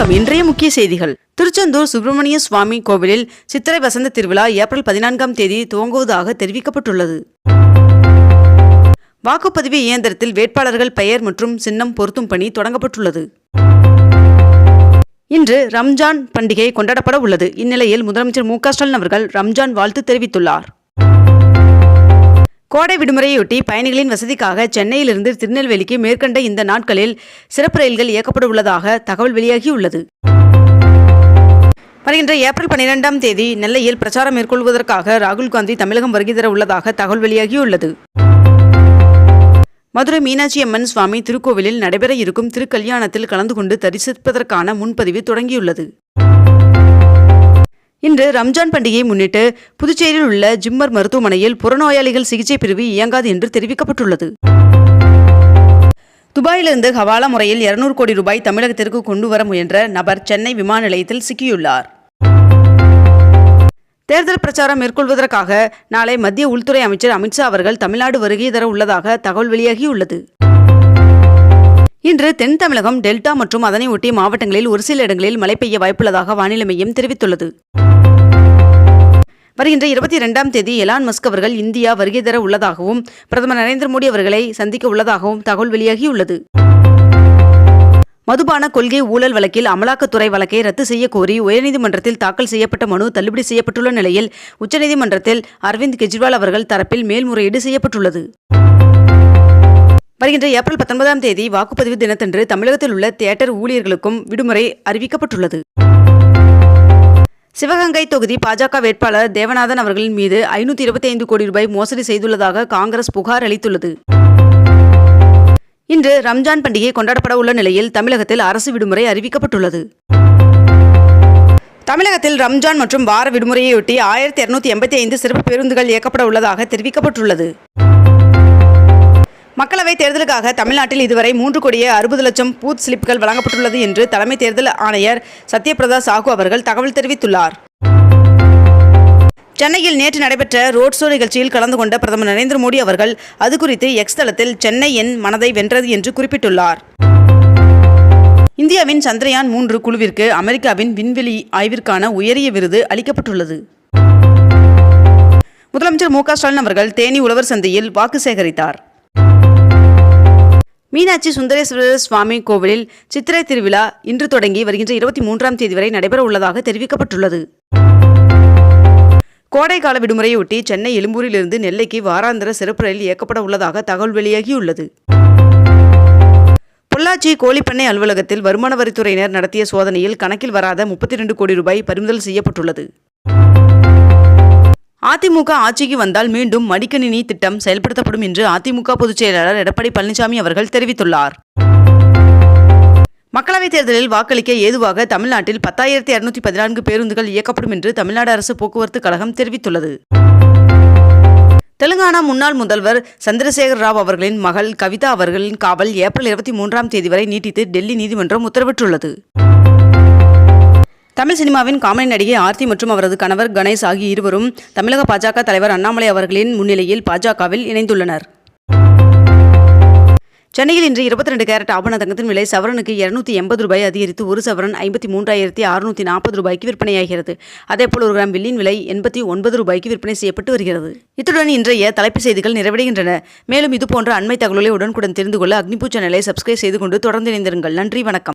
வணக்கம். இன்றைய முக்கிய செய்திகள். திருச்செந்தூர் சுப்பிரமணிய சுவாமி கோவிலில் சித்திரை வசந்த திருவிழா ஏப்ரல் பதினான்காம் தேதி துவங்குவதாக தெரிவிக்கப்பட்டுள்ளது. வாக்குப்பதிவு இயந்திரத்தில் வேட்பாளர்கள் பெயர் மற்றும் சின்னம் பொருத்தும் பணி தொடங்கப்பட்டுள்ளது. இன்று ரம்ஜான் பண்டிகை கொண்டாடப்பட உள்ளது. இந்நிலையில் முதலமைச்சர் மு க ஸ்டாலின் அவர்கள் ரம்ஜான் வாழ்த்து தெரிவித்துள்ளார். கோடை விடுமுறையொட்டி பயணிகளின் வசதிக்காக சென்னையிலிருந்து திருநெல்வேலிக்கு மேற்கண்ட இந்த நாட்களில் சிறப்பு ரயில்கள் இயக்கப்பட உள்ளதாக தகவல் வெளியாகியுள்ளது. வருகின்ற ஏப்ரல் பனிரெண்டாம் தேதி நெல்லையில் பிரச்சாரம் மேற்கொள்வதற்காக ராகுல் காந்தி தமிழகம் வருகை தர உள்ளதாக தகவல் வெளியாகியுள்ளது. மதுரை மீனாட்சி அம்மன் சுவாமி திருக்கோவிலில் நடைபெற இருக்கும் திருக்கல்யாணத்தில் கலந்து கொண்டு தரிசிப்பதற்கான முன்பதிவு தொடங்கியுள்ளது. இன்று ரம்ஜான் பண்டிகையை முன்னிட்டு புதுச்சேரியில் உள்ள ஜிம்மர் மருத்துவமனையில் புறநோயாளிகள் சிகிச்சை பிரிவு இயங்காது என்று தெரிவிக்கப்பட்டுள்ளது. துபாயிலிருந்து ஹவாலா முறையில் இருநூறு கோடி ரூபாய் தமிழகத்திற்கு கொண்டு வர முயன்ற நபர் சென்னை விமான நிலையத்தில் சிக்கியுள்ளார். தேர்தல் பிரச்சாரம் மேற்கொள்வதற்காக நாளை மத்திய உள்துறை அமைச்சர் அமித்ஷா அவர்கள் தமிழ்நாடு வருகை தர உள்ளதாக தகவல் வெளியாகியுள்ளது. இன்று தென் தமிழகம் டெல்டா மற்றும் அதனை ஒட்டிய மாவட்டங்களில் ஒரு சில இடங்களில் மழை பெய்ய வாய்ப்புள்ளதாக வானிலை மையம் தெரிவித்துள்ளது. வருகின்ற இருபத்தி இரண்டாம் தேதி எலான் மஸ்க் அவர்கள் இந்தியா வருகை தர உள்ளதாகவும் பிரதமர் நரேந்திர மோடி அவர்களை சந்திக்க உள்ளதாகவும் தகவல் வெளியாகியுள்ளது. மதுபான கொள்கை ஊழல் வழக்கில் அமலாக்கத்துறை வழக்கை ரத்து செய்ய கோரி உயர்நீதிமன்றத்தில் தாக்கல் செய்யப்பட்ட மனு தள்ளுபடி செய்யப்பட்டுள்ள நிலையில் உச்சநீதிமன்றத்தில் அரவிந்த் கெஜ்ரிவால் அவர்கள் தரப்பில் மேல்முறையீடு செய்யப்பட்டுள்ளது. வருகின்ற ஏப்ரல் பத்தொன்பதாம் தேதி வாக்குப்பதிவு தினத்தன்று தமிழகத்தில் உள்ள தியேட்டர் ஊழியர்களுக்கும் விடுமுறை அறிவிக்கப்பட்டுள்ளது. சிவகங்கை தொகுதி பாஜக வேட்பாளர் தேவநாதன் அவர்களின் மீது ஐநூத்தி இருபத்தி ஐந்து கோடி ரூபாய் மோசடி செய்துள்ளதாக காங்கிரஸ் புகார் அளித்துள்ளது. இன்று ரம்ஜான் பண்டிகை கொண்டாடப்பட உள்ள நிலையில் தமிழகத்தில் அரசு விடுமுறை அறிவிக்கப்பட்டுள்ளது. தமிழகத்தில் ரம்ஜான் மற்றும் வார விடுமுறையொட்டி ஆயிரத்தி இருநூத்தி எண்பத்தி ஐந்து சிறப்பு பேருந்துகள் இயக்கப்பட உள்ளதாக தெரிவிக்கப்பட்டுள்ளது. மக்களவைத் தேர்தலுக்காக தமிழ்நாட்டில் இதுவரை மூன்று கோடியே அறுபது லட்சம் பூத் ஸ்லிப்கள் வழங்கப்பட்டுள்ளது என்று தலைமை தேர்தல் ஆணையர் சத்யபிரதா சாஹூ அவர்கள் தகவல் தெரிவித்துள்ளார். சென்னையில் நேற்று நடைபெற்ற ரோட் ஷோ நிகழ்ச்சியில் கலந்து கொண்ட பிரதமர் நரேந்திர மோடி அவர்கள் அது குறித்து எக்ஸ் தளத்தில் சென்னை என் மனதை வென்றது என்று குறிப்பிட்டுள்ளார். இந்தியாவின் சந்திரயான் மூன்று குழுவிற்கு அமெரிக்காவின் விண்வெளி ஆய்விற்கான உயரிய விருது அளிக்கப்பட்டுள்ளது. முதலமைச்சர் மு க ஸ்டாலின் அவர்கள் தேனி உழவர் சந்தையில் வாக்கு சேகரித்தார். மீனாட்சி சுந்தரேஸ்வரர் சுவாமி கோவிலில் சித்திரை திருவிழா இன்று தொடங்கி வருகின்ற இருபத்தி மூன்றாம் தேதி வரை நடைபெற உள்ளதாக தெரிவிக்கப்பட்டுள்ளது. கோடைக்கால விடுமுறையொட்டி சென்னை எழும்பூரிலிருந்து நெல்லைக்கு வாராந்திர சிறப்பு ரயில் இயக்கப்பட உள்ளதாக தகவல் வெளியாகியுள்ளது. பொள்ளாச்சி கோழிப்பண்ணை அலுவலகத்தில் வருமான வரித்துறையினர் நடத்திய சோதனையில் கணக்கில் வராத முப்பத்தி ரெண்டு கோடி ரூபாய் பறிமுதல் செய்யப்பட்டுள்ளது. அதிமுக ஆட்சிக்கு வந்தால் மீண்டும் மடிக்கணினி திட்டம் செயல்படுத்தப்படும் என்று அதிமுக பொதுச் செயலாளர் எடப்பாடி பழனிசாமி அவர்கள் தெரிவித்துள்ளார். மக்களவைத் தேர்தலில் வாக்களிக்க ஏதுவாக தமிழ்நாட்டில் பத்தாயிரத்தி இருநூத்தி பதினான்கு பேருந்துகள் இயக்கப்படும் என்று தமிழ்நாடு அரசு போக்குவரத்து கழகம் தெரிவித்துள்ளது. தெலுங்கானா முன்னாள் முதல்வர் சந்திரசேகர் ராவ் அவர்களின் மகள் கவிதா அவர்களின் காவல் ஏப்ரல் இருபத்தி மூன்றாம் தேதி வரை நீட்டித்து டெல்லி நீதிமன்றம் உத்தரவிட்டுள்ளது. தமிழ் சினிமாவின் காமெடி நடிகை ஆர்த்தி மற்றும் அவரது கணவர் கணேஷ் ஆகிய இருவரும் தமிழக பாஜக தலைவர் அண்ணாமலை அவர்களின் முன்னிலையில் பாஜகவில் இணைந்துள்ளனர். சென்னையில் இன்று இருபத்தி ரெண்டு கேரட் ஆபண தங்கத்தின் விலை சவரனுக்கு இருநூத்தி எண்பது ரூபாய் அதிகரித்து ஒரு சவரன் ஐம்பத்தி மூன்றாயிரத்தி அறுநூத்தி நாற்பது ரூபாய்க்கு விற்பனையாகிறது. அதேபோல் ஒரு கிராம் வெள்ளியின் விலை எண்பத்தி ஒன்பது ரூபாய்க்கு விற்பனை செய்யப்பட்டு வருகிறது. இத்துடன் இன்றைய தலைப்பு செய்திகள் நிறைவடைகின்றன. மேலும் இதுபோன்ற அண்மை தகவல்களை உடனுக்குடன் தெரிந்து கொள்ள அக்னிபூ சேனலை சப்ஸ்கிரைப் செய்து கொண்டு தொடர்ந்து இணைந்திருங்கள். நன்றி வணக்கம்.